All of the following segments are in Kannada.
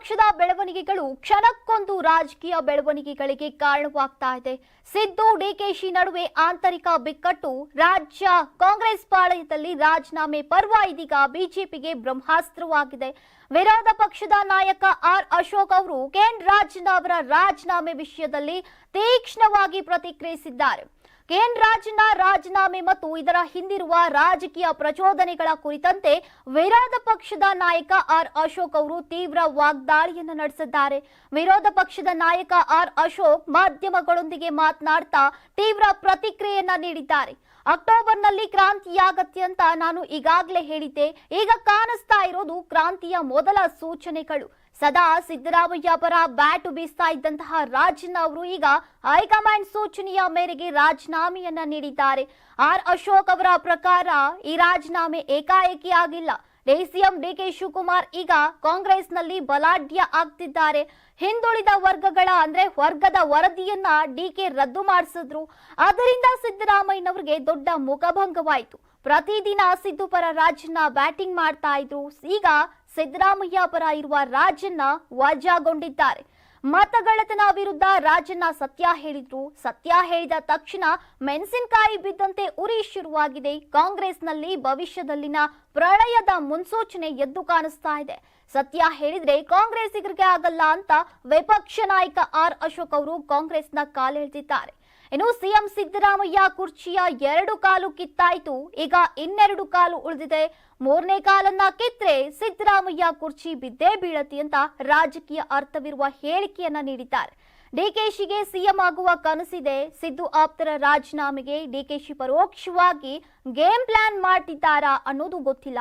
ಪಕ್ಷದ ಬೆಳವಣಿಗೆಗಳು ಕ್ಷಣಕ್ಕೊಂದು ರಾಜಕೀಯ ಬೆಳವಣಿಗೆಗಳಿಗೆ ಕಾರಣವಾಗ್ತಾ ಇದೆ. ಸಿದ್ದು ಡಿಕೆಶಿ ನಡುವೆ ಆಂತರಿಕ ಬಿಕ್ಕಟ್ಟು, ರಾಜ್ಯ ಕಾಂಗ್ರೆಸ್ ಪಾಳಯದಲ್ಲಿ ರಾಜೀನಾಮೆ ಪರ್ವ ಇದೀಗ ಬಿಜೆಪಿಗೆ ಬ್ರಹ್ಮಾಸ್ತ್ರವಾಗಿದೆ. ವಿರೋಧ ಪಕ್ಷದ ನಾಯಕ ಆರ್ ಅಶೋಕ್ ಅವರು ಕೆಎನ್ ರಾಜ್ ಅವರ ರಾಜೀನಾಮೆ ವಿಷಯದಲ್ಲಿ ತೀಕ್ಷ್ಣವಾಗಿ ಪ್ರತಿಕ್ರಿಯಿಸಿದ್ದಾರೆ. ಕೆಎನ್ ರಾಜ್ನ ರಾಜೀನಾಮೆ ಮತ್ತು ಇದರ ಹಿಂದಿರುವ ರಾಜಕೀಯ ಪ್ರಚೋದನೆಗಳ ಕುರಿತಂತೆ ವಿರೋಧ ಪಕ್ಷದ ನಾಯಕ ಆರ್ ಅಶೋಕ್ ಅವರು ತೀವ್ರ ವಾಗ್ದಾಳಿಯನ್ನು ನಡೆಸಿದ್ದಾರೆ. ವಿರೋಧ ಪಕ್ಷದ ನಾಯಕ ಆರ್ ಅಶೋಕ್ ಮಾಧ್ಯಮಗಳೊಂದಿಗೆ ಮಾತನಾಡ್ತಾ ತೀವ್ರ ಪ್ರತಿಕ್ರಿಯೆಯನ್ನ ನೀಡಿದ್ದಾರೆ. ಅಕ್ಟೋಬರ್ನಲ್ಲಿ ಕ್ರಾಂತಿಯಾಗತ್ತೆ ಅಂತ ನಾನು ಈಗಾಗಲೇ ಹೇಳಿದ್ದೆ. ಈಗ ಕಾಣಿಸ್ತಾ ಇರೋದು ಕ್ರಾಂತಿಯ ಮೊದಲ ಸೂಚನೆಗಳು. ಸದಾ ಸಿದ್ದರಾಮಯ್ಯ ಪರ ಬ್ಯಾಟ್ ಬೀಸ್ತಾ ಇದ್ದಂತಹ ರಾಜಣ್ಣ ಅವರು ಈಗ ಹೈಕಮಾಂಡ್ ಸೂಚನೆಯ ಮೇರೆಗೆ ರಾಜೀನಾಮೆಯನ್ನ ನೀಡಿದ್ದಾರೆ. ಆರ್ ಅಶೋಕ್ ಅವರ ಪ್ರಕಾರ ಈ ರಾಜೀನಾಮೆ ಏಕಾಏಕಿ ಆಗಿಲ್ಲ. ಡಿಸಿಎಂ ಡಿಕೆ ಶಿವಕುಮಾರ್ ಈಗ ಕಾಂಗ್ರೆಸ್ನಲ್ಲಿ ಬಲಾಢ್ಯ ಆಗ್ತಿದ್ದಾರೆ. ಹಿಂದುಳಿದ ವರ್ಗಗಳ ಅಂದ್ರೆ ವರ್ಗದ ವರದಿಯನ್ನ ಡಿಕೆ ರದ್ದು ಮಾಡಿಸಿದ್ರು. ಅದರಿಂದ ಸಿದ್ದರಾಮಯ್ಯನವರಿಗೆ ದೊಡ್ಡ ಮುಖಭಂಗವಾಯಿತು. ಪ್ರತಿದಿನ ಸಿದ್ದು ಪರ ರಾಜನ್ನ ಬ್ಯಾಟಿಂಗ್ ಮಾಡ್ತಾ ಇದ್ರು. ಈಗ ಸಿದ್ದರಾಮಯ್ಯ ಪರ ಇರುವ ರಾಜನ್ನ ವಜಾಗೊಂಡಿದ್ದಾರೆ. ಮತಗಳತನ ವಿರುದ್ಧ ರಾಜನ್ನ ಸತ್ಯ ಹೇಳಿದ್ರು. ಸತ್ಯ ಹೇಳಿದ ತಕ್ಷಣ ಮೆಣಸಿನಕಾಯಿ ಬಿದ್ದಂತೆ ಉರಿ ಶುರುವಾಗಿದೆ. ಕಾಂಗ್ರೆಸ್ನಲ್ಲಿ ಭವಿಷ್ಯದಲ್ಲಿನ ಪ್ರಳಯದ ಮುನ್ಸೂಚನೆ ಎದ್ದು ಕಾಣಿಸ್ತಾ ಇದೆ. ಸತ್ಯ ಹೇಳಿದ್ರೆ ಕಾಂಗ್ರೆಸ್ಸಿಗರಿಗೆ ಆಗಲ್ಲ ಅಂತ ವಿಪಕ್ಷ ನಾಯಕ ಆರ್ ಅಶೋಕ್ ಅವರು ಕಾಂಗ್ರೆಸ್ನ ಕಾಲೆಳೆದಿದ್ದಾರೆ. ಇನ್ನು ಸಿಎಂ ಸಿದ್ದರಾಮಯ್ಯ ಕುರ್ಚಿಯ ಎರಡು ಕಾಲು ಕಿತ್ತಾಯ್ತು. ಈಗ ಇನ್ನೆರಡು ಕಾಲು ಉಳಿದಿದೆ. ಮೂರನೇ ಕಾಲನ್ನ ಕಿತ್ರೆ ಸಿದ್ದರಾಮಯ್ಯ ಕುರ್ಚಿ ಬಿದ್ದೇ ಬೀಳತಿ ಅಂತ ರಾಜಕೀಯ ಅರ್ಥವಿರುವ ಹೇಳಿಕೆಯನ್ನ ನೀಡಿದ್ದಾರೆ. ಡಿಕೆಶಿಗೆ ಸಿಎಂ ಆಗುವ ಕನಸಿದೆ. ಸಿದ್ದು ಆಪ್ತರ ರಾಜೀನಾಮೆಗೆ ಡಿಕೆಶಿ ಪರೋಕ್ಷವಾಗಿ ಗೇಮ್ ಪ್ಲಾನ್ ಮಾಡ್ತಿದ್ದಾರಾ ಅನ್ನೋದು ಗೊತ್ತಿಲ್ಲ.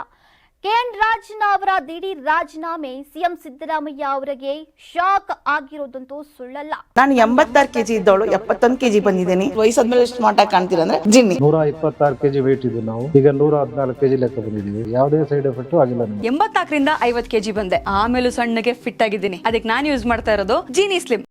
ಕೆಎನ್ ರಾಜಣ್ಣ ಅವರ ದಿಢೀರ್ ರಾಜೀನಾಮೆ ಸಿಎಂ ಸಿದ್ದರಾಮಯ್ಯ ಅವರಿಗೆ ಶಾಕ್ ಆಗಿರೋದಂತೂ ಸುಳ್ಳಲ್ಲ. ನಾನು ಎಂಬತ್ತಾರು ಕೆಜಿ ಇದ್ದವಳು ಎಪ್ಪತ್ತೊಂದು ಕೆಜಿ ಬಂದಿದ್ದೀನಿ. ವಯಸ್ಸಾದ್ಮೇಲೆ ಸ್ಮಾರ್ಟ್ ಆಗಿ ಕಾಣ್ತೀರ ಅಂದ್ರೆ ಜಿನ್ನಿ. ನೂರ ಇಪ್ಪತ್ತಾರು ಕೆಜಿ ವೇಟ್ ಇದ್ದು ನಾವು. ಈಗ ನೂರ ಹದಿನಾಲ್ಕು ಕೆಜಿ ಲೆಕ್ಕ ಬಂದಿದ್ದೀವಿ. ಯಾವುದೇ ಸೈಡ್ ಎಫೆಕ್ಟ್ ಆಗಿಲ್ಲ ಎಂಬತ್ತಾಕರಿಂದ ಐವತ್ತು ಐವತ್ ಕೆಜಿ ಬಂದೆ. ಆಮೇಲೆ ಸಣ್ಣಗೆ ಫಿಟ್ ಆಗಿದ್ದೀನಿ. ಅದಕ್ಕೆ ನಾನು ಯೂಸ್ ಮಾಡ್ತಾ ಇರೋದು ಜೀನಿ ಸ್ಲಿಮ್